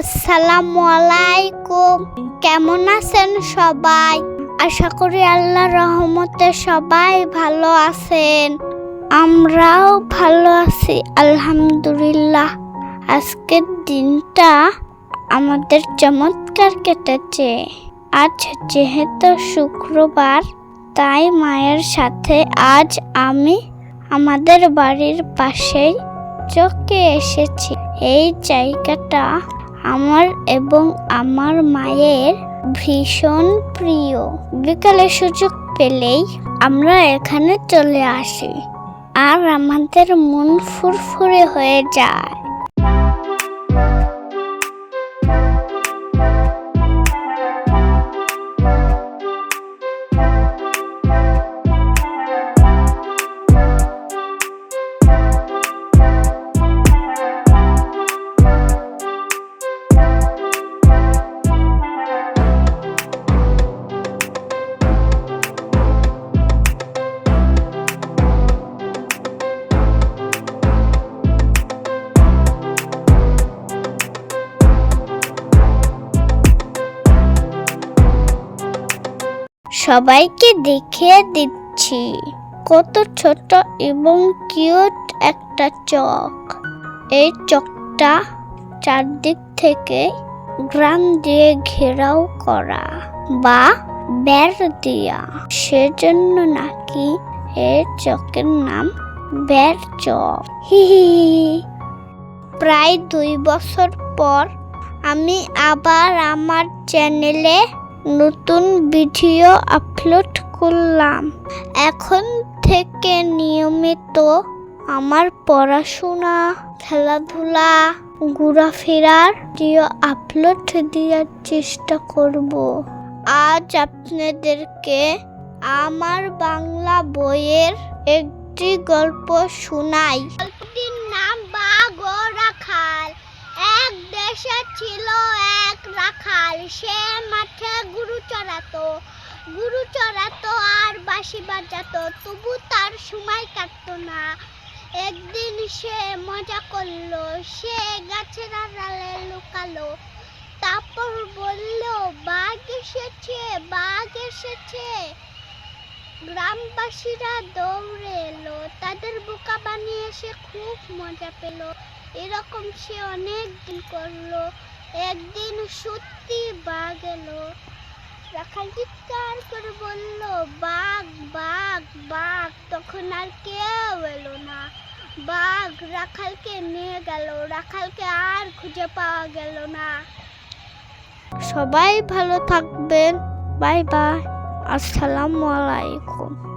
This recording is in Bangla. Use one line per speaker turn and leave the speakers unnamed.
আসসালামু আলাইকুম। কেমন আছেন সবাই? আশা করি আল্লাহ রহমতে সবাই ভালো আছেন। আমরাও ভালো আছি, আলহামদুলিল্লাহ। আজকের দিনটা আমাদের চমৎকার কেটেছে। আজ যেহেতু শুক্রবার, তাই মায়ের সাথে আজ আমি আমাদের বাড়ির পাশেই চোখে এসেছি। এই জায়গাটা আমার এবং আমার মায়ের ভীষণ প্রিয়। বিকালে সুযোগ পেলেই আমরা এখানে চলে আসি। আর আমাদের মন ফুরফুরে হয়ে যায়। সবাইকে দেখিয়ে দিচ্ছি। কত ছোট এবং কিউট একটা চক। এই চকটা চারদিক থেকে গ্রাম দিয়ে ঘেরাও করা বা বের দিয়া। সেজন্য নাকি এই চকের নাম বের চক। হি। প্রায় দুই বছর পর আমি আবার আমার চ্যানেলে নতুন ভিডিও আপলোড করলাম। এখন থেকে নিয়মিত আমার পড়াশোনা, খেলাধুলা, ঘোরাফেরার ভিডিও আপলোড দেওয়ার চেষ্টা করব। আজ আপনাদেরকে আমার বাংলা বইয়ের একটি গল্প শোনাই। গল্পটির নাম বাঘ রাখাল এক দেশে ছিল এক রাখাল। সে চড়াতো, গরু চড়াতো আর বাঁশি বাজাতো, তবু তার সময় কাটতো না। একদিন সে মজা করল, সে গাছের আড়ালে লুকালো। তারপর বলল, বাঘ এসেছে বাঘ এসেছে। গ্রামবাসীরা দৌড়ে এলো, তাদের বোকা বানিয়ে সে খুব মজা পেল। এরকম সে অনেক দিন করল, একদিন সত্যি বাঘ এলো। রাখাল চিৎকার করে বলল, বাঘ বাঘ বাঘ। তখন আর কেউ এলো না। বাঘ রাখালকে নিয়ে গেল। রাখালকে আর খুঁজে পাওয়া গেল না। সবাই ভালো থাকবেন। Bye bye. আসসালামু আলাইকুম।